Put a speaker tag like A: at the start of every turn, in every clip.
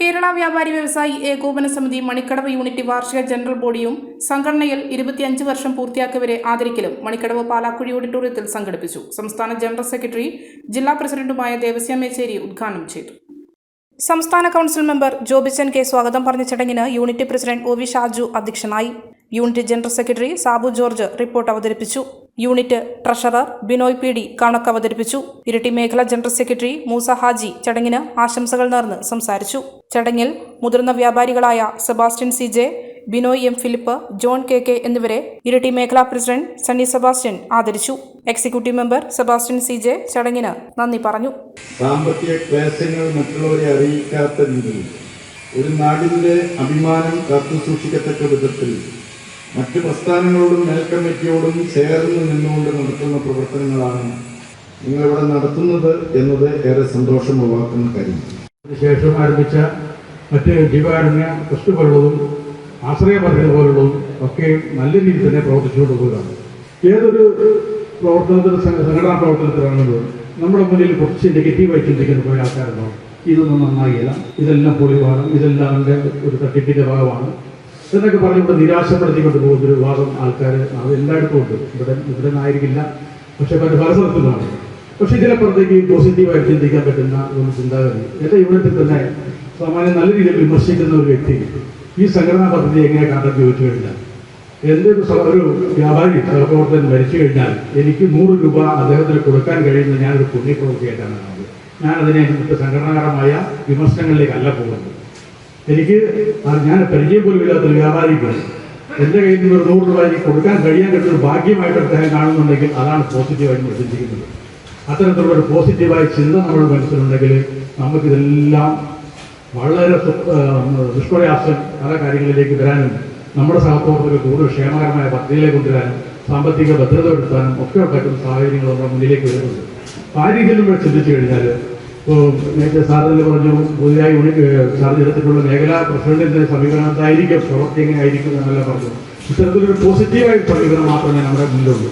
A: കേരള വ്യാപാരി വ്യവസായി ഏകോപന സമിതി മണിക്കടവ് യൂണിറ്റ് വാർഷിക ജനറൽ ബോഡിയും സംഘടനയിൽ ഇരുപത്തിയഞ്ച് വർഷം പൂർത്തിയാക്കിയവരെ ആദരിക്കലും മണിക്കടവ് പാലാക്കുഴി ഓഡിറ്റോറിയത്തിൽ സംഘടിപ്പിച്ചു. സംസ്ഥാന ജനറൽ സെക്രട്ടറി ജില്ലാ പ്രസിഡന്റുമായ ദേവസ്യ മേച്ചേരി ഉദ്ഘാടനം ചെയ്തു. സംസ്ഥാന കൗൺസിൽ മെമ്പർ ജോബിച്ചൻ കെ സ്വാഗതം പറഞ്ഞ ചടങ്ങിന് unit president O V Shaju അധ്യക്ഷനായി. Unit general secretary Sabu George report അവതരിപ്പിച്ചു. Unit treasurer Binoy P D കണക്ക് അവതരിപ്പിച്ചു. ഇരട്ടി മേഖല ജനറൽ സെക്രട്ടറി മൂസ ഹാജി ചടങ്ങിന് ആശംസകൾ നേർന്ന് സംസാരിച്ചു. ചടങ്ങിൽ മുതിർന്ന വ്യാപാരികളായ Sebastian C J Binoy M Philip John K K എന്നിവരെ ഇരട്ടി മേഖലാ പ്രസിഡന്റ് സണ്ണി സെബാസ്റ്റ്യൻ ആദരിച്ചു. Executive member Sebastian C J ചടങ്ങിന് നന്ദി പറഞ്ഞു.
B: സാമ്പത്തിക ക്ലേശങ്ങൾ മറ്റുള്ളവരെ അറിയിക്കാത്ത രീതിയിൽ ഒരു നാടിന്റെ അഭിമാനം കാത്തുസൂക്ഷിക്കത്തക്ക വിധത്തിൽ മറ്റ് പ്രസ്ഥാനങ്ങളോടും മേൽക്കമ്മിറ്റിയോടും ചേർന്ന് നിന്നുകൊണ്ട് നടത്തുന്ന പ്രവർത്തനങ്ങളാണ് നിങ്ങളിവിടെ നടത്തുന്നത് എന്നത് ഏറെ സന്തോഷം ഉളവാക്കുന്ന കാര്യമാണ്
C: അതിനുശേഷം ആരംഭിച്ച മറ്റ് ജീവകാരുണ്യ ട്രസ്റ്റുകളുള്ളതും ആശ്രയ പദ്ധതി പോലുള്ളതും ഒക്കെ നല്ല രീതിയിൽ തന്നെ പ്രവർത്തിച്ചുകൊണ്ട് പോകുകയാണ് ഏതൊരു പ്രവർത്തനത്തിന് സംഘ- സംഘടനാ പ്രവർത്തനത്തിലാണെങ്കിലും നമ്മുടെ മുന്നിൽ കുറച്ച് നെഗറ്റീവായി ചിന്തിക്കുന്ന പോയ ആൾക്കാരുണ്ടാവും. ഇതൊന്നും നന്നായില്ല. ഇതെല്ലാം പൊളിവാണ്. ഇതെല്ലാം എന്റെ ഒരു തട്ടിപ്പിന്റെ ഭാഗമാണ്. എന്നൊക്കെ പറഞ്ഞുകൊണ്ട് നിരാശപ്പെടുത്തിക്കൊണ്ട് പോകുന്ന ഒരു വിഭാഗം ആൾക്കാർ അത് എല്ലായിടത്തും ഉണ്ട്. ഇവിടെ ഇവിടെ ആയിരിക്കില്ല പക്ഷെ മറ്റു പല സ്ഥലത്തുമാണ് പക്ഷെ ഇതിനപ്പുറത്തേക്ക് പോസിറ്റീവായിട്ട് ചിന്തിക്കാൻ പറ്റുന്ന ഒരു ചിന്താഗതി. എന്റെ യൂണിറ്റിൽ തന്നെ സാമാന്യം നല്ല രീതിയിൽ വിമർശിക്കുന്ന ഒരു വ്യക്തി ഈ സംഘടനാ പദ്ധതി എങ്ങനെ കണ്ടെത്തി ചോദിച്ചു കഴിഞ്ഞാൽ? എന്റെ ഒരു വ്യാപാരി സഹപ്രവർത്തകൻ മരിച്ചു കഴിഞ്ഞാൽ എനിക്ക് നൂറ് രൂപ അദ്ദേഹത്തിന് കൊടുക്കാൻ കഴിയുന്ന ഞാനൊരു പുണ്യപ്രവൃത്തിയായിട്ടാണ് കാണുന്നത്. ഞാൻ അതിനെ സംഘടനാപരമായ വിമർശനങ്ങളിലേക്കല്ല പോകുന്നത്. എനിക്ക് ഞാൻ പരിചയം പോലും ഇല്ലാത്തൊരു വ്യാപാരിക്ക് എന്റെ കയ്യിൽ നിന്ന് ഒരു നൂറ് രൂപ എനിക്ക് കൊടുക്കാൻ കഴിയാൻ കിട്ടുന്ന ഭാഗ്യമായിട്ട് അദ്ദേഹം കാണുന്നുണ്ടെങ്കിൽ അതാണ് പോസിറ്റീവായിട്ട് ചിന്തിക്കുന്നത് അത്തരത്തിലുള്ള ഒരു പോസിറ്റീവായ ചിന്ത നമ്മുടെ മനസ്സിലുണ്ടെങ്കിൽ നമുക്കിതെല്ലാം വളരെ ദുഷ്പ്രയാസം പല കാര്യങ്ങളിലേക്ക് വരാനും നമ്മുടെ സഹപ്രവർത്തകർ കൂടുതൽ ക്ഷേമകരമായ പദ്ധതിയിലേക്ക് കൊണ്ടുവരാനും സാമ്പത്തിക ഭദ്രത എടുത്താനും ഒക്കെ പറ്റുന്ന സാഹചര്യങ്ങൾ നമ്മുടെ മുന്നിലേക്ക് വരുന്നത് ആ രീതിയിൽ നമ്മൾ ചിന്തിച്ചു കഴിഞ്ഞാൽ നേരത്തെ സാറിന് പറഞ്ഞു പുതിയതായി യൂണിറ്റ് സാറിന് എടുത്തിട്ടുള്ള മേഖലാ പ്രസിഡന്റിന്റെ സമീപനത്തായിരിക്കും പ്രവൃത്തി എങ്ങനെ ആയിരിക്കും എന്നെല്ലാം പറഞ്ഞു ഇത്തരത്തിലൊരു പോസിറ്റീവായ സമീപനം മാത്രമേ നമ്മുടെ മുന്നിലുള്ളൂ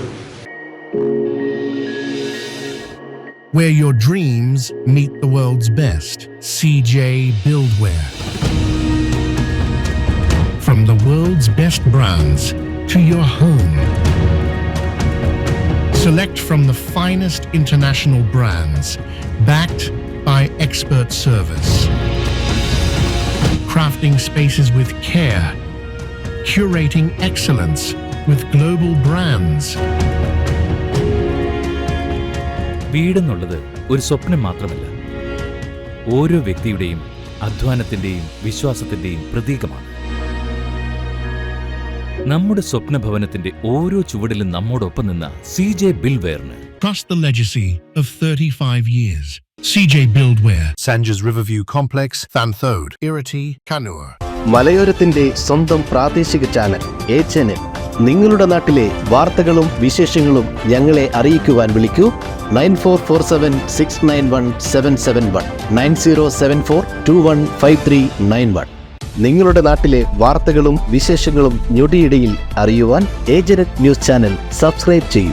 D: where your dreams meet the world's best. CJ Buildwear. From the world's best brands to your home. Select from the finest international brands, backed by expert service. Crafting spaces with care, curating excellence with global brands.
E: വീടെന്നുള്ളത് ഒരു സ്വപ്നം മാത്രമല്ല ഓരോ വ്യക്തിയുടെയും അധ്വാനത്തിന്റെയും വിശ്വാസത്തിന്റെയും പ്രതീകമാണ് നമ്മുടെ സ്വപ്ന ഭവനത്തിന്റെ ഓരോ ചുവടിലും നമ്മോടൊപ്പം നിന്ന സി ജെ ബിൽവെയറിന്
D: Trust the legacy of 35 years. CJ Buildware,
F: Sanja's Riverview Complex, Thanthode, Irati, Kannur.
G: മലയോരത്തിന്റെ സ്വന്തം പ്രാദേശിക ചാനൽ എ ചാനൽ നിങ്ങളുടെ നാട്ടിലെ വാർത്തകളും വിശേഷങ്ങളും ഞങ്ങളെ അറിയിക്കുവാൻ വിളിക്കൂ. Nine four four seven six nine one seven seven one. Nine zero seven four two one five three nine one. നിങ്ങളുടെ നാട്ടിലെ വാർത്തകളും വിശേഷങ്ങളും ഞൊടിയിടയിൽ അറിയുവാൻ ഏജനറ്റ് ന്യൂസ് ചാനൽ സബ്സ്ക്രൈബ് ചെയ്യൂ.